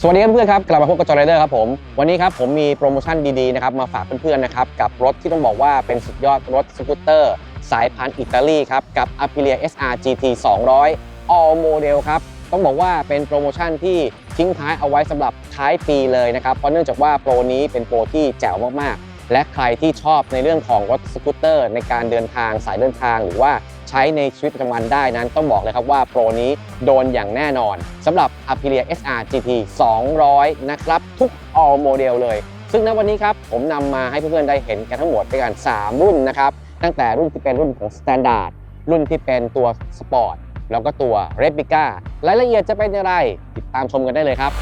สวัสดีครับเพื่อนครับกลับมาพบกับจอร์เดอร์ครับผมวันนี้ครับผมมีโปรโมชั่นดีๆนะครับมาฝากเพื่อนๆนะครับกับรถที่ต้องบอกว่าเป็นสุดยอดรถสกูตเตอร์ สายพันธุ์อิตาลีครับกับ Aprilia SR GT 200 All Model ครับต้องบอกว่าเป็นโปรโมชั่นที่ทิ้งท้ายเอาไว้สำหรับท้ายปีเลยนะครับเพราะเนื่องจากว่าโปรนี้เป็นโปรที่แจ๋วมากๆ และใครที่ชอบในเรื่องของรถสกูตเตอร์ ในการเดินทางสายเดินทางหรือว่า ใช้ในชีวิตประจำวันได้นั้นต้องบอกเลยครับว่าโปรนี้โดนอย่างแน่นอนสำหรับ Aprilia SR GT 200 นะครับทุก all model เลย ซึ่งณวันนี้ครับผมนำมาให้เพื่อนๆได้เห็นกันทั้งหมดด้วยกัน 3 รุ่นนะครับ ตั้งแต่รุ่นที่เป็นรุ่นของ Standard รุ่นที่เป็นตัว Sport แล้วก็ตัว Replica รายละเอียดจะเป็นอย่างไร ติดตามชมกันได้เลยครับ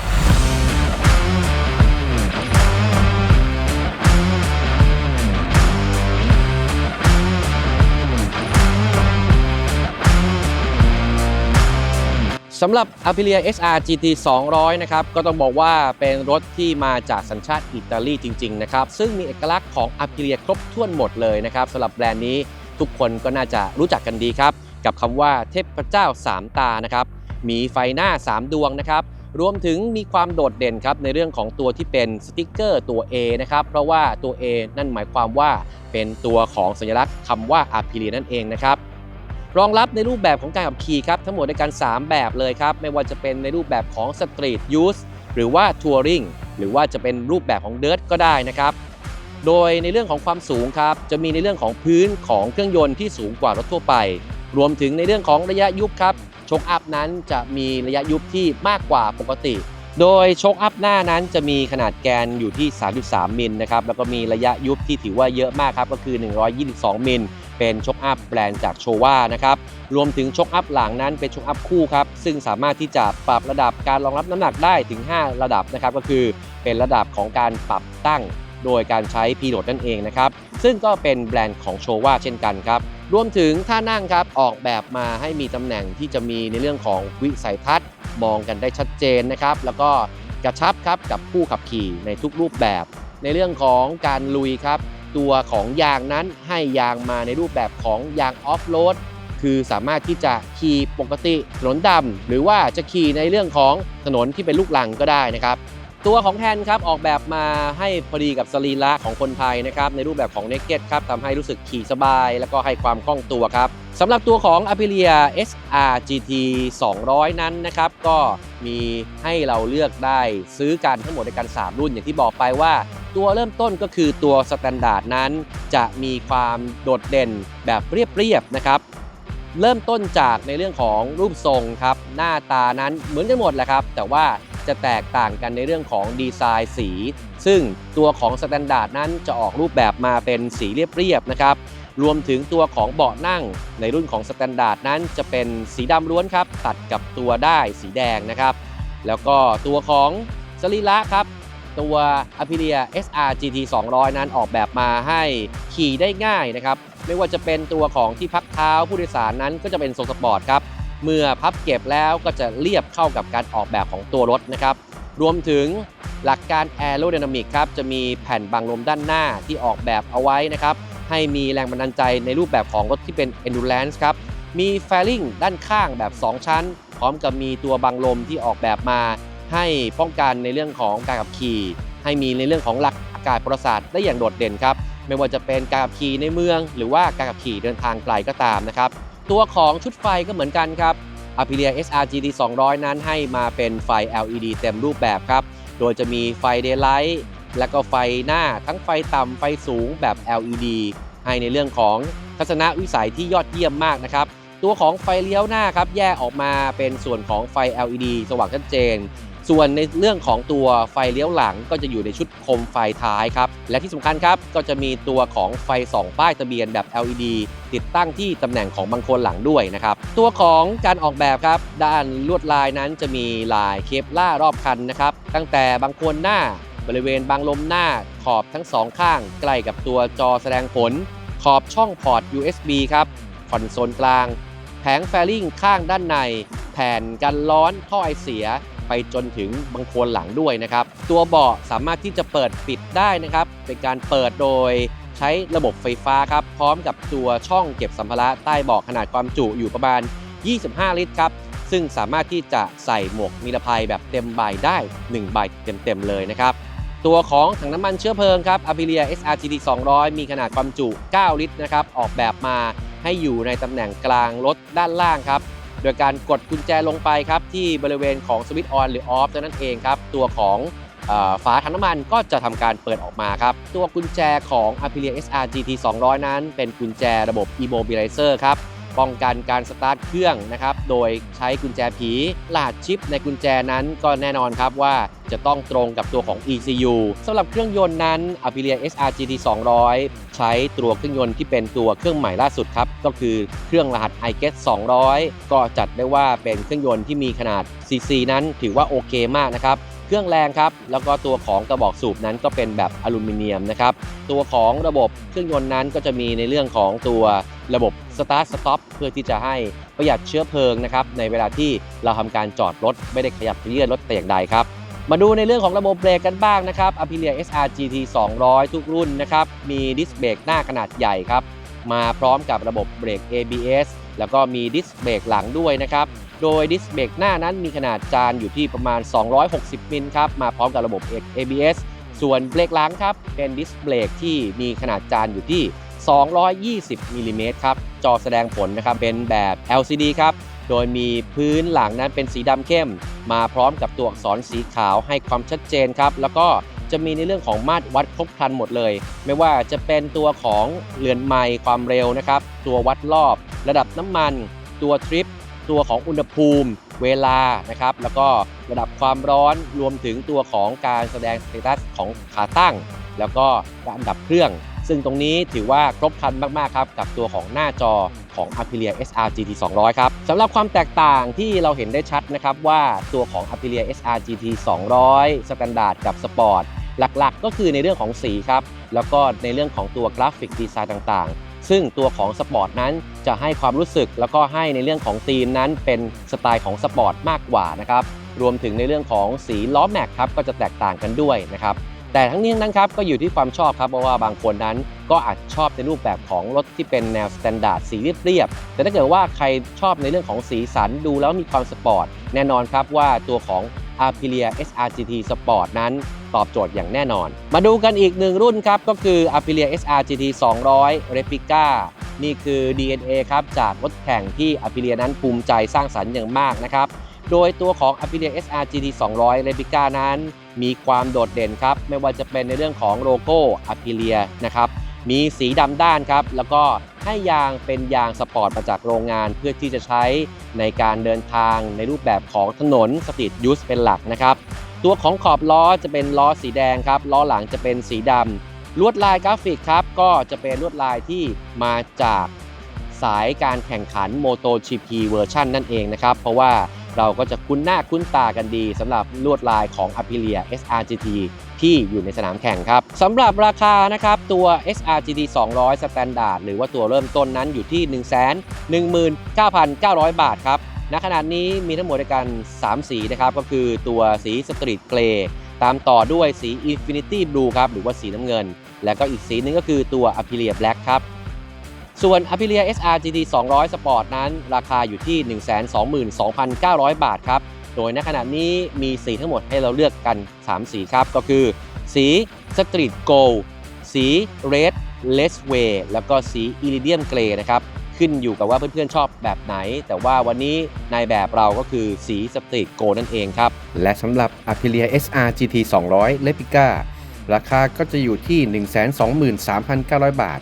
สำหรับ Aprilia SR GT 200 นะครับ ก็ต้องบอกว่าเป็นรถที่มาจากสัญชาติอิตาลีจริง ๆ นะครับ ซึ่งมีเอกลักษณ์ของ Aprilia ครบถ้วนหมดเลยนะครับสำหรับแบรนด์นี้ทุกคนก็น่าจะรู้จักกันดีครับ กับคำว่าเทพเจ้า 3 ตานะครับมีไฟหน้า 3 ดวงนะครับ รวมถึงมีความโดดเด่นครับในเรื่องของตัวที่เป็นสติกเกอร์ตัว A นะครับ เพราะว่าตัว A นั่นหมายความว่าเป็นตัวของสัญลักษณ์คำว่า Aprilia นั่นเองนะครับ รองรับในรูปแบบของการขับขี่ครับทั้งหมดด้วยกัน3แบบเลยครับ ไม่ว่าจะเป็นในรูปแบบของ Street Use หรือว่า Touring หรือว่าจะเป็นรูปแบบของ Dirt ก็ได้นะครับ โดยในเรื่องของความสูงครับ จะมีในเรื่องของพื้นของเครื่องยนต์ที่สูงกว่ารถทั่วไป รวมถึงในเรื่องของระยะยุบครับชคอัพนั้นจะมีระยะยุบที่มากกว่าปกติ โดยชคอัพหน้านั้นจะมีขนาดแกนอยู่ที่ 3.3 มิลนะครับแล้วก็มีระยะยุบที่ถือว่าเยอะมากครับก็คือ 122 มิล เป็นชกอัพแบรนด์จากโชว่านะครับรวมถึงชกอัพหลังนั้นเป็นชกอัพคู่ครับซึ่งสามารถที่จะปรับระดับการรองรับน้ำหนักได้ถึง 5 ระดับนะครับก็คือเป็นระดับของการปรับตั้งโดยการใช้พีโดดนั่นเองนะครับซึ่งก็เป็นแบรนด์ของโชว่าเช่นกันครับรวมถึงท่านั่งครับออกแบบมาให้มีตำแหน่งที่จะมีในเรื่องของวิสัยทัศน์ มองกันได้ชัดเจนนะครับแล้วก็กระชับครับกับผู้ขับขี่ในทุกรูปแบบ ในเรื่องของการลุยครับ ตัวของยางนั้นให้ยางมาในรูปแบบของยางออฟโรดคือสามารถที่จะขี่ปกติถนนดำหรือว่าจะขี่ในเรื่องของถนนที่เป็นลูกลังก็ได้นะครับตัวของแฮนครับออกแบบมาให้พอดีกับสรีระของคนไทยนะครับในรูปแบบของ Naked ครับทำให้รู้สึกขี่สบาย แล้วก็ให้ความคล่องตัวครับสำหรับตัวของ Aprilia SR GT 200 นั้นนะครับ ก็มีให้เราเลือกได้ซื้อกันทั้งหมดในกัน3รุ่นอย่างที่บอกไปว่า ตัวเริ่มต้นก็คือตัวสแตนดาร์ดนั้น จะมีความโดดเด่นแบบเรียบๆนะครับ เริ่มต้นจากในเรื่องของรูปทรงครับ หน้าตานั้นเหมือนกันหมดแหละครับ แต่ว่าจะแตกต่างกันในเรื่องของดีไซน์สี ซึ่งตัวของสแตนดาร์ดนั้นจะออกรูปแบบมาเป็นสีเรียบๆนะครับรวมถึงตัวของเบาะนั่งในรุ่นของสแตนดาร์ดนั้นจะเป็นสีดำล้วนครับ ตัดกับตัวได้สีแดงนะครับ แล้วก็ตัวของสรีระครับ ตัว Aprilia SR GT 200 นั้นออกแบบมาให้ขี่ได้ง่ายนะครับไม่ว่าจะเป็นตัวของที่พักเท้าผู้โดยสารนั้นก็จะเป็นทรงสปอร์ตครับเมื่อพับเก็บแล้วก็จะเรียบเข้ากับการออกแบบของตัวรถนะครับรวมถึงหลักการ Aerodynamic ครับจะมีแผ่นบังลมด้านหน้าที่ออกแบบเอาไว้นะครับให้มีแรงบันดาลใจในรูปแบบของรถที่เป็น Endurance ครับมีแฟลิงด้านข้างแบบ 2 ชั้น พร้อมกับมีตัวบังลมที่ออกแบบมา ให้ป้องกันในเรื่องของการขับขี่ ให้มีในเรื่องของหลักอากาศประสาทได้อย่างโดดเด่นครับ ไม่ว่าจะเป็นการขับขี่ในเมือง หรือว่าการขับขี่เดินทางไกลก็ตามนะครับ ตัวของชุดไฟก็เหมือนกันครับ Aprilia SR GT 200 นั้นให้มาเป็นไฟ LED เต็มรูปแบบครับ โดยจะมีไฟ Daylight และก็ไฟหน้าทั้งไฟต่ำไฟสูงแบบ LED ให้ในเรื่องของทัศนวิสัยที่ยอดเยี่ยมมากนะครับ ตัวของไฟเลี้ยวหน้าครับแยกออกมาเป็นส่วนของไฟ LED สว่างชัดเจน ส่วนในเรื่องของตัวไฟเลี้ยวหลังก็จะอยู่ในชุดโคมไฟท้ายครับ และที่สำคัญครับก็จะมีตัวของไฟส่องป้ายทะเบียนแบบ LED ติดตั้งที่ตำแหน่งของบางโคนหลังด้วยนะครับ ตัวของการออกแบบครับ ด้านลวดลายนั้นจะมีลายเคปล่ารอบคันนะครับ ตั้งแต่บางโคนหน้า บริเวณบางลมหน้าขอบทั้งสองข้างใกล้กับตัวจอแสดงผล ขอบช่องพอร์ต USB ครับคอนโซลกลาง งแฟลิงข้างด้านใน แผ่นกันร้อนท่อไอเสียไปจนถึงบางโคนหลังด้วยนะครับ ตัวเบาะสามารถที่จะเปิดปิดได้นะครับ เป็นการเปิดโดยใช้ระบบไฟฟ้าครับ พร้อมกับตัวช่องเก็บสัมภาระใต้เบาะขนาดความจุอยู่ประมาณ 25 ลิตรครับ ซึ่งสามารถที่จะใส่หมวกนิรภัยแบบเต็มใบได้ 1 ใบเต็มๆเลยนะครับ ตัวของถังน้ำมันเชื้อเพลิงครับ a p i l i a SRGT 200 มีขนาดความจุ 9 ลิตรนะครับ ออกแบบมา ให้อยู่ในตำแหน่งกลางรถด้านล่างครับ โดยการกดกุญแจลงไปครับ ที่บริเวณของสวิตช์ออนหรือออฟนั่นเองครับ ตัวของฝาถังน้ำมันก็จะทำการเปิดออกมาครับ ตัวกุญแจของ Aprilia SRGT 200 นั้น เป็นกุญแจระบบ Immobilizer ครับ ป้องกันการสตาร์ทเครื่องนะครับ โดยใช้กุญแจผีรหัสชิปในกุญแจนั้นก็แน่นอนครับว่าจะต้องตรงกับตัวของ ECU สำหรับเครื่องยนต์นั้น Aprilia SR GT 200 ใช้ตัวเครื่องยนต์ที่เป็นตัวเครื่องใหม่ล่าสุดครับ ก็คือเครื่องรหัส i g e t 200 ก็จัดได้ว่าเป็นเครื่องยนต์ที่มีขนาด CC นั้นถือว่าโอเคมากนะครับเครื่องแรงครับ แล้วก็ตัวของกระบอกสูบนั้นก็เป็นแบบอลูมิเนียมนะครับ ตัวของระบบเครื่องยนต์นั้นก็จะมีในเรื่องของตัวระบบ Start Stop เพื่อที่จะให้ประหยัดเชื้อเพลิงนะครับในเวลาที่เราทำการจอดรถ ไม่ได้ขยับเขยื่อนรถแต่อย่างใดครับ มาดูในเรื่องของระบบเบรกกันบ้างนะครับ Aprilia SR GT 200 ทุกรุ่นนะครับมีดิสเบรกหน้าขนาดใหญ่ครับมาพร้อมกับระบบเบรก ABS แล้วก็มีดิสเบรกหลังด้วยนะครับ โดยดิสเบรกหน้านั้นมีขนาดจานอยู่ที่ประมาณ 260 มิลครับ มาพร้อมกับระบบ ABS ส่วนเบรกหลังครับ เป็นดิสเบรกที่มีขนาดจานอยู่ที่ 220มิลลิเมตรครับ จอแสดงผลนะครับเป็นแบบ LCD ครับ โดยมีพื้นหลังนั้นเป็นสีดำเข้ม มาพร้อมกับตัวอักษรสีขาวให้ความชัดเจนครับ แล้วก็จะมีในเรื่องของมาตรวัดครบครันหมดเลย ไม่ว่าจะเป็นตัวของเรือนไมล์ความเร็วนะครับ ตัววัดรอบ ระดับน้ำมัน ตัวทริป ตัวของอุณหภูมิ เวลานะครับ แล้วก็ระดับความร้อนรวมถึงตัวของการแสดงสเตตัสของขาตั้ง แล้วก็การดับเครื่อง ซึ่งตรงนี้ถือว่าครบครันมากๆครับกับตัวของหน้าจอของ Aprilia SR GT 200 ครับสำหรับความแตกต่างที่เราเห็นได้ชัดนะครับว่าตัวของ Aprilia SR GT 200 Standard กับ Sport หลักๆก็คือในเรื่องของสีครับ แล้วก็ในเรื่องของตัวกราฟิกดีไซน์ต่างๆ ซึ่งตัวของสปอร์ตนั้นจะให้ความรู้สึกแล้วก็ให้ในเรื่องของธีมนั้นเป็นสไตล์ของสปอร์ตมากกว่านะครับ รวมถึงในเรื่องของสีล้อแม็กครับก็จะแตกต่างกันด้วยนะครับ แต่ทั้งนี้ทั้งนั้นครับก็อยู่ที่ความชอบครับเพราะว่าบางคนนั้นก็อาจชอบในรูปแบบของรถที่เป็นแนวสแตนดาร์ดสีเรียบๆแต่ถ้าเกิดว่าใครชอบในเรื่องของสีสันดูแล้วมีความสปอร์ตแน่นอนครับว่าตัวของ a p i l i a SRGT Sport นั้นตอบโจทย์อย่างแน่นอน มาดูกันอีกหนึ่งรุ่นครับ ก็คือ a p i l i a SRGT 200 Replica นี่คือ DNA ครับ จากรถแข่งที่ a p i l i a นั้นภูมิใจสร้างสรรค์อย่างมากนะครับ โดยตัวของ a p i l i a SR GT 200 Replica นั้นมีความโดดเด่นครับ ไม่ว่าจะเป็นในเรื่องของโลโก้ a p i l i a นะครับมีสีดำด้านครับ แล้วก็ให้ยางเป็นยางสปอร์ตมาจากโรงงานเพื่อที่จะใช้ในการเดินทางในรูปแบบของถนนสตรีทยูสเป็นหลักนะครับ ตัวของขอบล้อจะเป็นล้อสีแดงครับ ล้อหลังจะเป็นสีดำลวดลายกราฟิกครับ ก็จะเป็นลวดลายที่มาจากสายการแข่งขัน MotoGP เวอร์ชันนั่นเองนะครับ เพราะว่า เราก็จะคุ้นหน้าคุ้นตากันดีสำหรับลวดลายของ Aprilia SRGT ที่อยู่ในสนามแข่งครับสำหรับราคานะครับตัว SRGT 200 Standard หรือว่าตัวเริ่มต้นนั้นอยู่ที่ 119,900 บาทครับณขณะนี้มีทั้งหมดด้วยกัน 3 สีนะครับ ก็คือตัวสีสตรีทเกรย์ตามต่อด้วยสี Infinity Blue ครับหรือว่าสีน้ำเงิน แล้วก็อีกสีหนึงก็คือตัว Aprilia Black ครับ ส่วน Aprilia SR GT 200 Sport นั้น ราคาอยู่ที่ 122,900 บาทครับ โดยณขณะนี้มีสีทั้งหมดให้เราเลือกกัน 3 สีครับ ก็คือ สี Street Gold สี Red l e s w a y แล้วก็สี Iridium Grey นะครับ ขึ้นอยู่กับว่าเพื่อนๆชอบแบบไหน แต่ว่าวันนี้ในแบบเราก็คือสี Street Gold นั่นเองครับ และสำหรับ Aprilia SR GT 200 Replica ราคาก็จะอยู่ที่ 123,900 บาท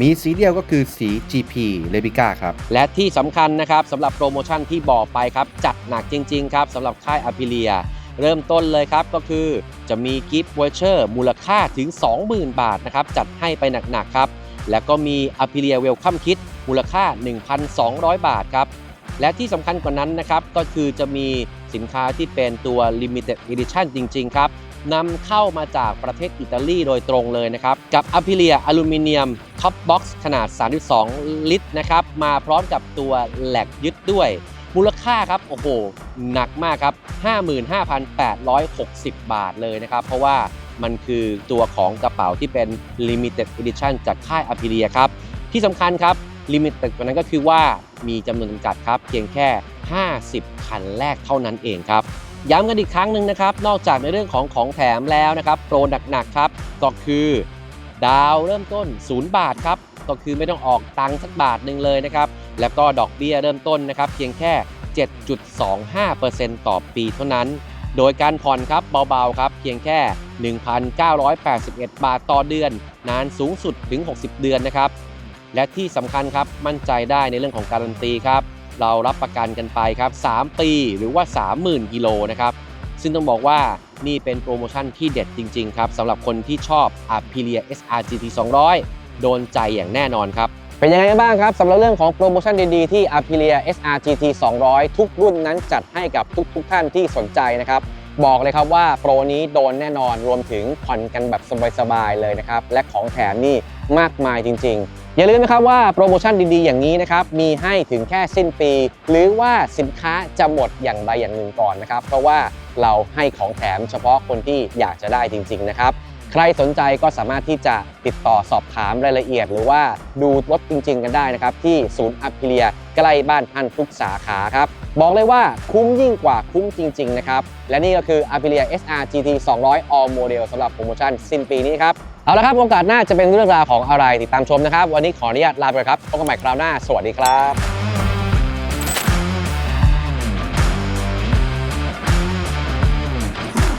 มีสีเดียวก็คือสี GP Replica ครับ และที่สำคัญนะครับสำหรับโปรโมชั่นที่บอกไปครับ จัดหนักจริง ๆ ครับสำหรับค่ายอ p ิเลียเริ่มต้นเลยครับก็คือจะมีกิฟต์วอเชอร์มูลค่าถึง 20,000 บาทนะครับจัดให้ไปหนักๆครับ แล้วก็มีอ p ิเลียเวลคัมคิดมูลค่า 1,200 บาทครับ และที่สำคัญกว่านั้นนะครับก็คือจะมีสินค้าที่เป็นตัว Limited Edition จริง ๆ ครับ นำเข้ามาจากประเทศอิตาลีโดยตรงเลยนะครับ กับ Aprilia อลูมิเนียมท็อปบ็อกซ์ขนาด 32 ลิตรนะครับ มาพร้อมกับตัวแหลกยึดด้วย มูลค่าครับ โอ้โห หนักมากครับ 55,860 บาทเลยนะครับ เพราะว่ามันคือตัวของกระเป๋าที่เป็น Limited Edition จากค่าย Aprilia ครับ ที่สำคัญครับลิมิตกว่านั้นก็คือว่ามีจำนวนจำกัดครับ เพียงแค่ 50 คันแรกเท่านั้นเองครับ ย้ำกันอีกครั้งหนึ่งนะครับ นอกจากในเรื่องของของแถมแล้วนะครับ โปรหนักๆครับ ก็คือดาวเริ่มต้น 0 บาทครับ ก็คือไม่ต้องออกตังค์สักบาทหนึ่งเลยนะครับ แล้วก็ดอกเบี้ยเริ่มต้นนะครับ เพียงแค่ 7.25%ต่อปีเท่านั้น โดยการผ่อนครับเบาๆครับ เพียงแค่ 1,981 บาทต่อเดือน นานสูงสุดถึง 60 เดือนนะครับ และที่สำคัญครับมั่นใจได้ในเรื่องของการันตีครับ เรารับประกันกันไปครับ 3 ปีหรือว่า 30,000 กิโลนะครับ ซึ่งต้องบอกว่านี่เป็นโปรโมชั่นที่เด็ดจริง ๆ ครับสำหรับคนที่ชอบ Aprilia SR GT 200 โดนใจอย่างแน่นอนครับ เป็นยังไงกันบ้างครับสำหรับเรื่องของโปรโมชั่นดีๆ ที่ Aprilia SR GT 200 ทุกรุ่นนั้นจัดให้กับทุกๆท่านที่สนใจนะครับบอกเลยครับว่าโปรนี้โดนแน่นอนรวมถึงผ่อนกันแบบสบายๆเลยนะครับ และของแถมนี่มากมายจริง ๆ อย่าลืมนะครับว่าโปรโมชั่นดีๆอย่างนี้นะครับมีให้ถึงแค่สิ้นปี หรือว่าสินค้าจะหมดอย่างใดอย่างหนึ่งก่อนนะครับ เพราะว่าเราให้ของแถมเฉพาะคนที่อยากจะได้จริง ๆ นะครับ ใครสนใจก็สามารถที่จะติดต่อสอบถามรายละเอียด หรือว่าดูรถจริง ๆ กันได้นะครับ ที่ศูนย์อัพเลียใกล้บ้านท่านทุกสาขาครับ บอกเลยว่าคุ้มยิ่งกว่าคุ้มจริง ๆ นะครับ และนี่ก็คือ Aprilia SR GT 200 All Model สำหรับโปรโมชั่นสิ้นปีนี้ครับเอาละครับโอกาสหน้าจะเป็นเรื่องราวของอะไรติดตามชมนะครับ วันนี้ขออนุญาตลาไปครับพบกันใหม่คราวหน้า สวัสดีครับ